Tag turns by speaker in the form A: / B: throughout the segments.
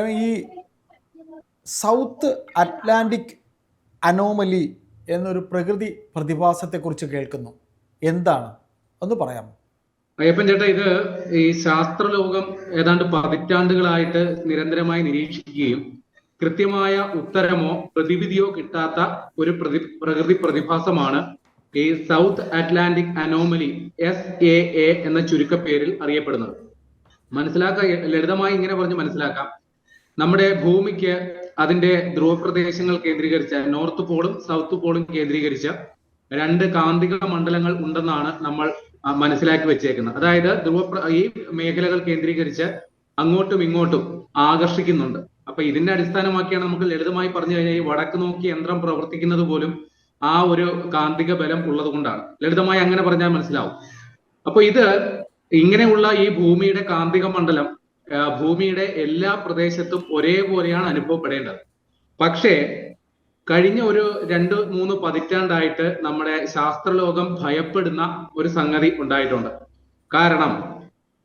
A: ഈ South Atlantic anomaly എന്നൊരു പ്രകൃതി പ്രതിഭാസത്തെക്കുറിച്ച് കേൾക്കുന്നു. എന്താണ്? ഒന്ന് പറയാം
B: അയ്യപ്പൻ ചേട്ടാ ഇത് ഈ ശാസ്ത്രലോകം ഏതാണ്ട് പതിറ്റാണ്ടുകളായിട്ട് നിരന്തരമായി നിരീക്ഷിക്കുകയും കൃത്യമായ ഉത്തരമോ പ്രതിവിധിയോ കിട്ടാത്ത ഒരു പ്രതി പ്രകൃതി പ്രതിഭാസമാണ് ഈ South Atlantic Anomaly S A A എന്ന ചുരുക്കപ്പേരിൽ അറിയപ്പെടുന്നത്. മനസ്സിലാക്ക? ലളിതമായി ഇങ്ങനെ പറഞ്ഞ് മനസ്സിലാക്കാം. നമ്മുടെ ഭൂമിക്ക് അതിന്റെ ധ്രുവപ്രദേശങ്ങൾ കേന്ദ്രീകരിച്ച നോർത്ത് പോളും സൗത്ത് പോളും കേന്ദ്രീകരിച്ച രണ്ട് കാന്തിക മണ്ഡലങ്ങൾ ഉണ്ടെന്നാണ് നമ്മൾ മനസ്സിലാക്കി വെച്ചേക്കുന്നത്. അതായത് ധ്രുവ ഈ മേഖലകൾ കേന്ദ്രീകരിച്ച് അങ്ങോട്ടും ഇങ്ങോട്ടും ആകർഷിക്കുന്നുണ്ട്. അപ്പൊ ഇതിന്റെ അടിസ്ഥാനമാക്കിയാണ് നമുക്ക് ലളിതമായി പറഞ്ഞു കഴിഞ്ഞാൽ ഈ വടക്ക് നോക്കി യന്ത്രം പ്രവർത്തിക്കുന്നത് പോലും ആ ഒരു കാന്തിക ബലം ഉള്ളത് കൊണ്ടാണ്. ലളിതമായി അങ്ങനെ പറഞ്ഞാൽ മനസ്സിലാവും. അപ്പൊ ഇത് ഇങ്ങനെയുള്ള ഈ ഭൂമിയുടെ കാന്തിക മണ്ഡലം ഭൂമിയുടെ എല്ലാ പ്രദേശത്തും ഒരേപോലെയാണ് അനുഭവപ്പെടേണ്ടത്. പക്ഷേ കഴിഞ്ഞ ഒരു രണ്ട് മൂന്ന് പതിറ്റാണ്ടായിട്ട് നമ്മുടെ ശാസ്ത്രലോകം ഭയപ്പെടുന്ന ഒരു സംഗതി ഉണ്ടായിട്ടുണ്ട്. കാരണം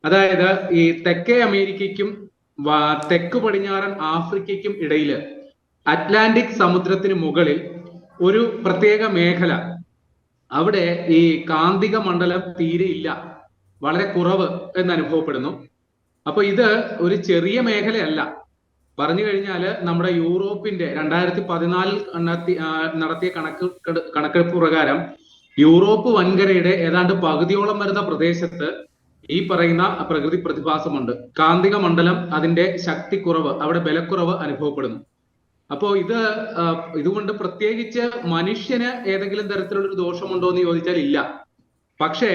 B: അതായത് ഈ തെക്കേ അമേരിക്കയ്ക്കും തെക്ക് പടിഞ്ഞാറൻ ആഫ്രിക്കയ്ക്കും ഇടയിൽ അറ്റ്ലാന്റിക് സമുദ്രത്തിന് മുകളിൽ ഒരു പ്രത്യേക മേഖല. അവിടെ ഈ കാന്തിക മണ്ഡലം തീരെ ഇല്ല. വളരെ കുറവ് എന്ന് അനുഭവപ്പെടുന്നു. അപ്പൊ ഇത് ഒരു ചെറിയ മേഖലയല്ല. പറഞ്ഞു കഴിഞ്ഞാൽ നമ്മുടെ യൂറോപ്പിന്റെ രണ്ടായിരത്തി പതിനാലിൽ നടത്തിയ കണക്ക് കണക്കെടുപ്പ് പ്രകാരം യൂറോപ്പ് വൻകരയുടെ ഏതാണ്ട് പകുതിയോളം വരുന്ന പ്രദേശത്ത് ഈ പറയുന്ന പ്രകൃതി പ്രതിഭാസമുണ്ട്. കാന്തിക മണ്ഡലം അതിന്റെ ശക്തിക്കുറവ് അവിടെ ബലക്കുറവ് അനുഭവപ്പെടുന്നു. അപ്പോ ഇത് ഇതുകൊണ്ട് പ്രത്യേകിച്ച് മനുഷ്യന് ഏതെങ്കിലും തരത്തിലുള്ള ഒരു ദോഷമുണ്ടോ എന്ന് ചോദിച്ചാൽ ഇല്ല. പക്ഷേ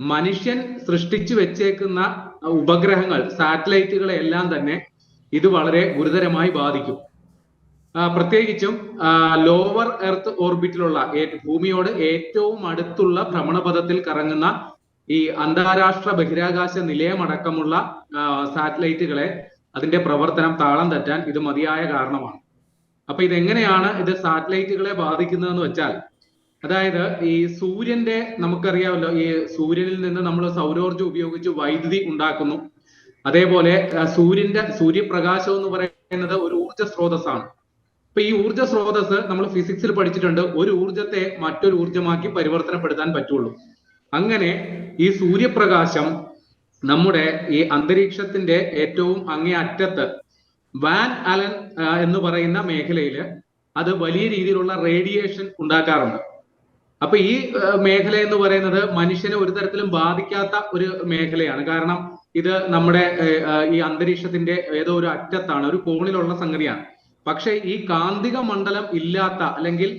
B: മനുഷ്യൻ സൃഷ്ടിച്ചു വെച്ചേക്കുന്ന ഉപഗ്രഹങ്ങൾ സാറ്റലൈറ്റുകളെ എല്ലാം തന്നെ ഇത് വളരെ ഗുരുതരമായി ബാധിക്കും. പ്രത്യേകിച്ചും ലോവർ എർത്ത് ഓർബിറ്റിലുള്ള ഭൂമിയോട് ഏറ്റവും അടുത്തുള്ള ഭ്രമണപഥത്തിൽ കറങ്ങുന്ന ഈ അന്താരാഷ്ട്ര ബഹിരാകാശ നിലയമടക്കമുള്ള സാറ്റലൈറ്റുകളെ അതിന്റെ പ്രവർത്തനം താളം തെറ്റാൻ ഇത് മതിയായ കാരണമാണ്. അപ്പൊ ഇതെങ്ങനെയാണ് ഇത് സാറ്റലൈറ്റുകളെ ബാധിക്കുന്നതെന്ന് വെച്ചാൽ അതായത് ഈ സൂര്യന്റെ നമുക്കറിയാമല്ലോ ഈ സൂര്യനിൽ നിന്ന് നമ്മൾ സൗരോർജം ഉപയോഗിച്ച് വൈദ്യുതി ഉണ്ടാക്കുന്നു. അതേപോലെ സൂര്യന്റെ സൂര്യപ്രകാശം എന്ന് പറയുന്നത് ഒരു ഊർജ സ്രോതസ്സാണ്. അപ്പൊ ഈ ഊർജ സ്രോതസ് നമ്മൾ ഫിസിക്സിൽ പഠിച്ചിട്ടുണ്ട് ഒരു ഊർജത്തെ മറ്റൊരു ഊർജമാക്കി പരിവർത്തനപ്പെടുത്താൻ പറ്റുള്ളൂ. അങ്ങനെ ഈ സൂര്യപ്രകാശം നമ്മുടെ ഈ അന്തരീക്ഷത്തിന്റെ ഏറ്റവും അങ്ങേ അറ്റത്ത് വാൻ അലൻ എന്ന് പറയുന്ന മേഖലയിൽ അത് വലിയ രീതിയിലുള്ള റേഡിയേഷൻ ഉണ്ടാക്കാറുണ്ട്. അപ്പൊ ഈ മേഖല എന്ന് പറയുന്നത് മനുഷ്യനെ ഒരു തരത്തിലും ബാധിക്കാത്ത ഒരു മേഖലയാണ്. കാരണം ഇത് നമ്മുടെ ഈ അന്തരീക്ഷത്തിന്റെ ഏതോ ഒരു അറ്റത്താണ് ഒരു കോണിലുള്ള സംഗതിയാണ്. പക്ഷെ ഈ കാന്തിക മണ്ഡലം ഇല്ലാത്ത അല്ലെങ്കിൽ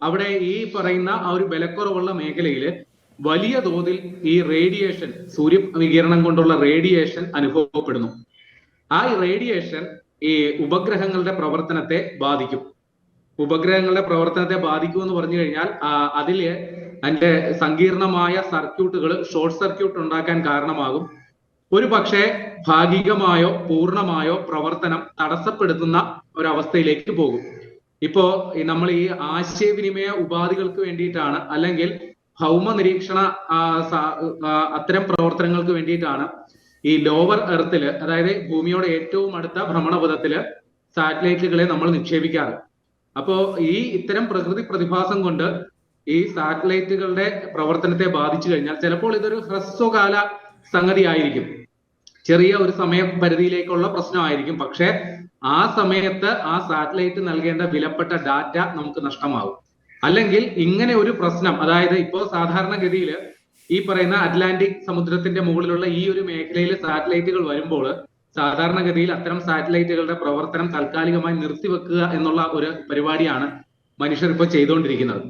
B: അവിടെ ഈ പറയുന്ന ആ ഒരു വിലക്കുറവുള്ള മേഖലയിൽ വലിയ തോതിൽ ഈ റേഡിയേഷൻ സൂര്യ വികിരണം കൊണ്ടുള്ള റേഡിയേഷൻ അനുഭവപ്പെടുന്നു. ആ റേഡിയേഷൻ ഈ ഉപഗ്രഹങ്ങളുടെ പ്രവർത്തനത്തെ ബാധിക്കും. ഉപഗ്രഹങ്ങളുടെ പ്രവർത്തനത്തെ ബാധിക്കും എന്ന് പറഞ്ഞു കഴിഞ്ഞാൽ അതിലെ അതിന്റെ സങ്കീർണമായ സർക്യൂട്ടുകൾ ഷോർട്ട് സർക്യൂട്ട് ഉണ്ടാക്കാൻ കാരണമാകും. ഒരു പക്ഷേ ഭാഗികമായോ പൂർണമായോ പ്രവർത്തനം തടസ്സപ്പെടുത്തുന്ന ഒരവസ്ഥയിലേക്ക് പോകും. ഇപ്പോ നമ്മൾ ഈ ആശയവിനിമയ ഉപാധികൾക്ക് വേണ്ടിയിട്ടാണ് അല്ലെങ്കിൽ ഭൗമ നിരീക്ഷണ അത്തരം പ്രവർത്തനങ്ങൾക്ക് വേണ്ടിയിട്ടാണ് ഈ ലോവർ എർത്തിൽ അതായത് ഭൂമിയോട് ഏറ്റവും അടുത്ത ഭ്രമണപഥത്തിൽ സാറ്റലൈറ്റുകളെ നമ്മൾ നിക്ഷേപിക്കാറ്. അപ്പോ ഈ ഇത്തരം പ്രകൃതി പ്രതിഭാസം കൊണ്ട് ഈ സാറ്റലൈറ്റുകളുടെ പ്രവർത്തനത്തെ ബാധിച്ചു കഴിഞ്ഞാൽ ചിലപ്പോൾ ഇതൊരു ഹ്രസ്വകാല സംഗതി ആയിരിക്കും ചെറിയ ഒരു സമയ പരിധിയിലേക്കുള്ള പ്രശ്നമായിരിക്കും. പക്ഷേ ആ സമയത്ത് ആ സാറ്റലൈറ്റ് നൽകേണ്ട വിലപ്പെട്ട ഡാറ്റ നമുക്ക് നഷ്ടമാകും. അല്ലെങ്കിൽ ഇങ്ങനെ ഒരു പ്രശ്നം അതായത് ഇപ്പോൾ സാധാരണഗതിയിൽ ഈ പറയുന്ന അറ്റ്ലാന്റിക് സമുദ്രത്തിന്റെ മുകളിലുള്ള ഈ ഒരു മേഖലയിൽ സാറ്റലൈറ്റുകൾ വരുമ്പോൾ സാധാരണഗതിയിൽ അത്തരം സാറ്റലൈറ്റുകളുടെ പ്രവർത്തനം താൽക്കാലികമായി നിർത്തിവെക്കുക എന്നുള്ള ഒരു പരിപാടിയാണ് മനുഷ്യർ ഇപ്പോൾ ചെയ്തുകൊണ്ടിരിക്കുന്നത്.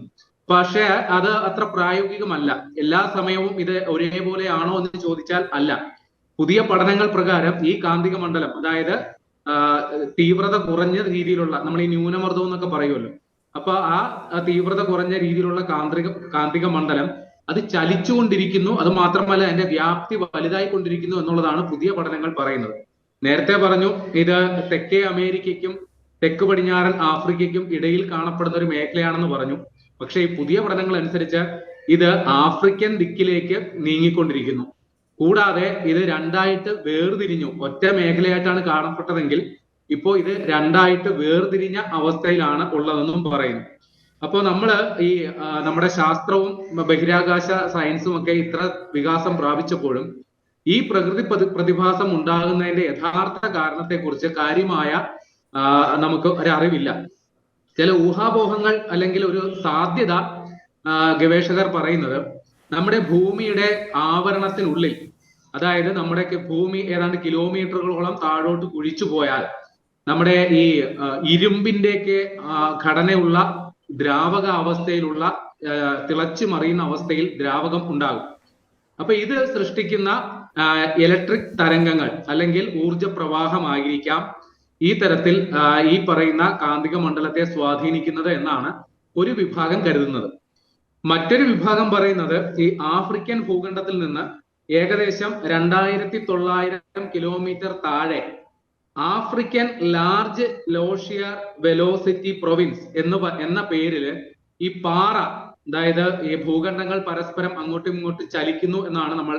B: പക്ഷേ അത് അത്ര പ്രായോഗികമല്ല. എല്ലാ സമയവും ഇത് ഒരേപോലെ ആണോ എന്ന് ചോദിച്ചാൽ അല്ല. പുതിയ പഠനങ്ങൾ പ്രകാരം ഈ കാന്തിക മണ്ഡലം അതായത് തീവ്രത കുറഞ്ഞ രീതിയിലുള്ള നമ്മൾ ഈ ന്യൂനമർദ്ദം എന്നൊക്കെ പറയുമല്ലോ. അപ്പൊ ആ തീവ്രത കുറഞ്ഞ രീതിയിലുള്ള കാന്തിക കാന്തിക മണ്ഡലം അത് ചലിച്ചുകൊണ്ടിരിക്കുന്നു. അത് മാത്രമല്ല അതിന്റെ വ്യാപ്തി വലുതായി കൊണ്ടിരിക്കുന്നു എന്നുള്ളതാണ് പുതിയ പഠനങ്ങൾ പറയുന്നത്. നേരത്തെ പറഞ്ഞു ഇത് തെക്കേ അമേരിക്കയ്ക്കും തെക്ക് പടിഞ്ഞാറൻ ആഫ്രിക്കയ്ക്കും ഇടയിൽ കാണപ്പെടുന്ന ഒരു മേഖലയാണെന്ന് പറഞ്ഞു. പക്ഷേ ഈ പുതിയ പഠനങ്ങൾ അനുസരിച്ച് ഇത് ആഫ്രിക്കൻ ദിക്കിലേക്ക് നീങ്ങിക്കൊണ്ടിരിക്കുന്നു. കൂടാതെ ഇത് രണ്ടായിട്ട് വേർതിരിഞ്ഞു. ഒറ്റ മേഖലയായിട്ടാണ് കാണപ്പെട്ടതെങ്കിൽ ഇപ്പോ ഇത് രണ്ടായിട്ട് വേർതിരിഞ്ഞ അവസ്ഥയിലാണ് ഉള്ളതെന്നും പറയുന്നു. അപ്പോൾ നമ്മൾ ഈ നമ്മുടെ ശാസ്ത്രവും ബഹിരാകാശ സയൻസും ഒക്കെ ഇത്ര വികാസം പ്രാപിച്ചപ്പോഴും ഈ പ്രകൃതി പ്രതി- പ്രതിഭാസം ഉണ്ടാകുന്നതിന്റെ യഥാർത്ഥ കാരണത്തെക്കുറിച്ച് കാര്യമായ നമുക്ക് ഒരറിവില്ല. ചില ഊഹാപോഹങ്ങൾ അല്ലെങ്കിൽ ഒരു സാധ്യത ഗവേഷകർ പറയുന്നത് നമ്മുടെ ഭൂമിയുടെ ആവരണത്തിനുള്ളിൽ അതായത് നമ്മുടെ ഭൂമി ഏതാണ്ട് കിലോമീറ്ററുകളോളം താഴോട്ട് കുഴിച്ചു പോയാൽ നമ്മുടെ ഈ ഇരുമ്പിന്റെ ഇരുമ്പിന്റെയൊക്കെ ഘടനയുള്ള ദ്രാവക അവസ്ഥയിലുള്ള തിളച്ചു മറിയുന്ന അവസ്ഥയിൽ ദ്രാവകം ഉണ്ടാകും. അപ്പൊ ഇത് സൃഷ്ടിക്കുന്ന ഇലക്ട്രിക് തരംഗങ്ങൾ അല്ലെങ്കിൽ ഊർജ പ്രവാഹമായിരിക്കാം ഈ തരത്തിൽ ഈ പറയുന്ന കാന്തിക മണ്ഡലത്തെ സ്വാധീനിക്കുന്നത് എന്നാണ് ഒരു വിഭാഗം കരുതുന്നത്. മറ്റൊരു വിഭാഗം പറയുന്നത് ഈ ആഫ്രിക്കൻ ഭൂഖണ്ഡത്തിൽ നിന്ന് ഏകദേശം രണ്ടായിരത്തി തൊള്ളായിരം കിലോമീറ്റർ താഴെ African large low shear velocity province എന്ന് എന്ന പേരിൽ ഈ പാറ അതായത് ഈ ഭൂഖണ്ഡങ്ങൾ പരസ്പരം അങ്ങോട്ടും ഇങ്ങോട്ടും ചലിക്കുന്നു എന്നാണ് നമ്മൾ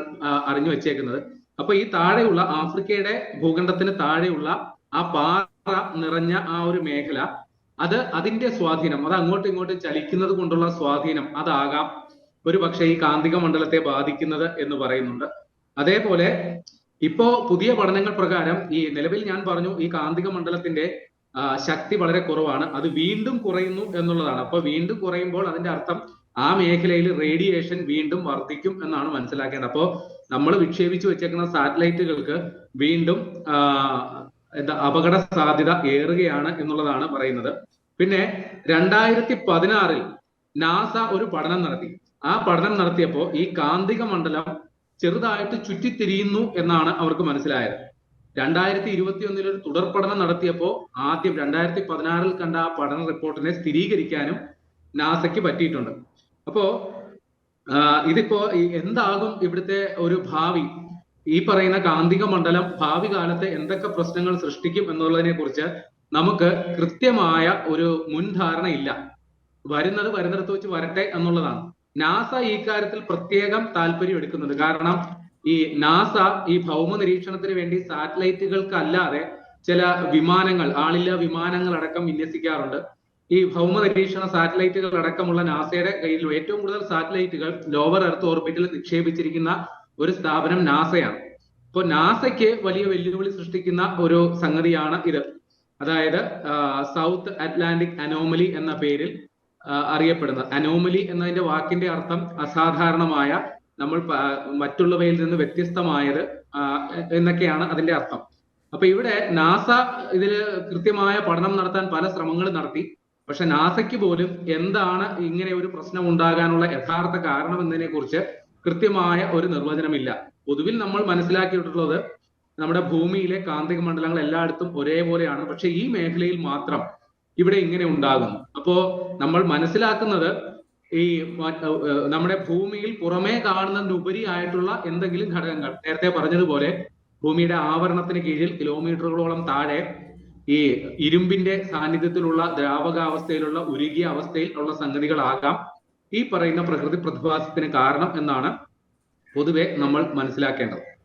B: അറിഞ്ഞു വെച്ചേക്കുന്നത്. അപ്പൊ ഈ താഴെയുള്ള ആഫ്രിക്കയുടെ ഭൂഖണ്ഡത്തിന് താഴെയുള്ള ആ പാറ നിറഞ്ഞ ആ ഒരു മേഖല അത് അതിന്റെ സ്വാധീനം അത് അങ്ങോട്ടും ഇങ്ങോട്ടും ചലിക്കുന്നത് കൊണ്ടുള്ള സ്വാധീനം അതാകാം. ഒരു പക്ഷേ ഈ കാന്തിക മണ്ഡലത്തെ ബാധിക്കുന്നത് എന്ന് പറയുന്നുണ്ട്. അതേപോലെ ഇപ്പോ പുതിയ പഠനങ്ങൾ പ്രകാരം ഈ നിലവിൽ ഞാൻ പറഞ്ഞു ഈ കാന്തിക മണ്ഡലത്തിന്റെ ശക്തി വളരെ കുറവാണ്. അത് വീണ്ടും കുറയുന്നു എന്നുള്ളതാണ്. അപ്പൊ വീണ്ടും കുറയുമ്പോൾ അതിന്റെ അർത്ഥം ആ മേഖലയിൽ റേഡിയേഷൻ വീണ്ടും വർദ്ധിക്കും എന്നാണ് മനസ്സിലാക്കേണ്ടത്. അപ്പോ നമ്മൾ വിക്ഷേപിച്ചു വെച്ചേക്കുന്ന സാറ്റലൈറ്റുകൾക്ക് വീണ്ടും എന്താ അപകട സാധ്യത ഏറുകയാണ് എന്നുള്ളതാണ് പറയുന്നത്. പിന്നെ രണ്ടായിരത്തി പതിനാറിൽ നാസ ഒരു പഠനം നടത്തി. ആ പഠനം നടത്തിയപ്പോൾ ഈ കാന്തിക മണ്ഡലം ചെറുതായിട്ട് ചുറ്റിത്തിരിയുന്നു എന്നാണ് അവർക്ക് മനസ്സിലായത്. രണ്ടായിരത്തി ഇരുപത്തി ഒന്നിൽ ഒരു തുടർ പഠനം നടത്തിയപ്പോൾ ആദ്യം രണ്ടായിരത്തി പതിനാറിൽ കണ്ട ആ പഠന റിപ്പോർട്ടിനെ സ്ഥിരീകരിക്കാനും നാസയ്ക്ക് പറ്റിയിട്ടുണ്ട്. അപ്പോ ഇതിപ്പോ എന്താകും ഇവിടുത്തെ ഒരു ഭാവി? ഈ പറയുന്ന കാന്തിക മണ്ഡലം ഭാവി കാലത്ത് എന്തൊക്കെ പ്രശ്നങ്ങൾ സൃഷ്ടിക്കും എന്നുള്ളതിനെ കുറിച്ച് നമുക്ക് കൃത്യമായ ഒരു മുൻധാരണ ഇല്ല വരുന്നത് വരുന്നിടത്ത് വെച്ച് വരട്ടെ എന്നുള്ളതാണ്. നാസ ഈ കാര്യത്തിൽ പ്രത്യേകം താല്പര്യം എടുക്കുന്നുണ്ട്. കാരണം ഈ നാസ ഈ ഭൗമ നിരീക്ഷണത്തിന് വേണ്ടി സാറ്റലൈറ്റുകൾക്കല്ലാതെ ചില വിമാനങ്ങൾ ആളില്ല വിമാനങ്ങൾ അടക്കം വിന്യസിക്കാറുണ്ട്. ഈ ഭൗമ നിരീക്ഷണ സാറ്റലൈറ്റുകൾ അടക്കമുള്ള നാസയുടെ കയ്യിൽ ഏറ്റവും കൂടുതൽ സാറ്റലൈറ്റുകൾ ലോവർ എർത്ത് ഓർബിറ്റിൽ നിക്ഷേപിച്ചിരിക്കുന്ന ഒരു സ്ഥാപനം നാസയാണ്. അപ്പോൾ നാസയ്ക്ക് വലിയ വെല്ലുവിളി സൃഷ്ടിക്കുന്ന ഒരു സംഗതിയാണ് ഇത്. അതായത് സൗത്ത് അറ്റ്ലാന്റിക് അനോമലി എന്ന പേരിൽ അറിയപ്പെടുന്നത് അനോമലി എന്നതിന്റെ വാക്കിന്റെ അർത്ഥം അസാധാരണമായ നമ്മൾ മറ്റുള്ളവയിൽ നിന്ന് വ്യത്യസ്തമായത് എന്നൊക്കെയാണ് അതിന്റെ അർത്ഥം. അപ്പൊ ഇവിടെ നാസ ഇതിൽ കൃത്യമായ പഠനം നടത്താൻ പല ശ്രമങ്ങളും നടത്തി. പക്ഷെ നാസയ്ക്ക് പോലും എന്താണ് ഇങ്ങനെ ഒരു പ്രശ്നം ഉണ്ടാകാനുള്ള യഥാർത്ഥ കാരണം എന്നതിനെ കുറിച്ച് കൃത്യമായ ഒരു നിർവചനമില്ല. പൊതുവിൽ നമ്മൾ മനസ്സിലാക്കിയിട്ടുള്ളത് നമ്മുടെ ഭൂമിയിലെ കാന്തിക മണ്ഡലങ്ങൾ എല്ലായിടത്തും ഒരേപോലെയാണ്. പക്ഷെ ഈ മേഖലയിൽ മാത്രം ഇവിടെ ഇങ്ങനെ ഉണ്ടാകുന്നു അപ്പോ നമ്മൾ മനസ്സിലാക്കുന്നത് ഈ നമ്മുടെ ഭൂമിയിൽ പുറമേ കാണുന്നതിനുപരി ആയിട്ടുള്ള എന്തെങ്കിലും ഘടകങ്ങൾ. നേരത്തെ പറഞ്ഞതുപോലെ ഭൂമിയുടെ ആവരണത്തിന് കീഴിൽ കിലോമീറ്ററുകളോളം താഴെ ഈ ഇരുമ്പിന്റെ സാന്നിധ്യത്തിലുള്ള ദ്രാവകാവസ്ഥയിലുള്ള ഉരുകിയ അവസ്ഥയിൽ ഉള്ള സംഗതികളാകാം ഈ പറയുന്ന പ്രകൃതി പ്രതിഭാസത്തിന് കാരണം എന്നാണ് പൊതുവെ നമ്മൾ മനസ്സിലാക്കേണ്ടത്.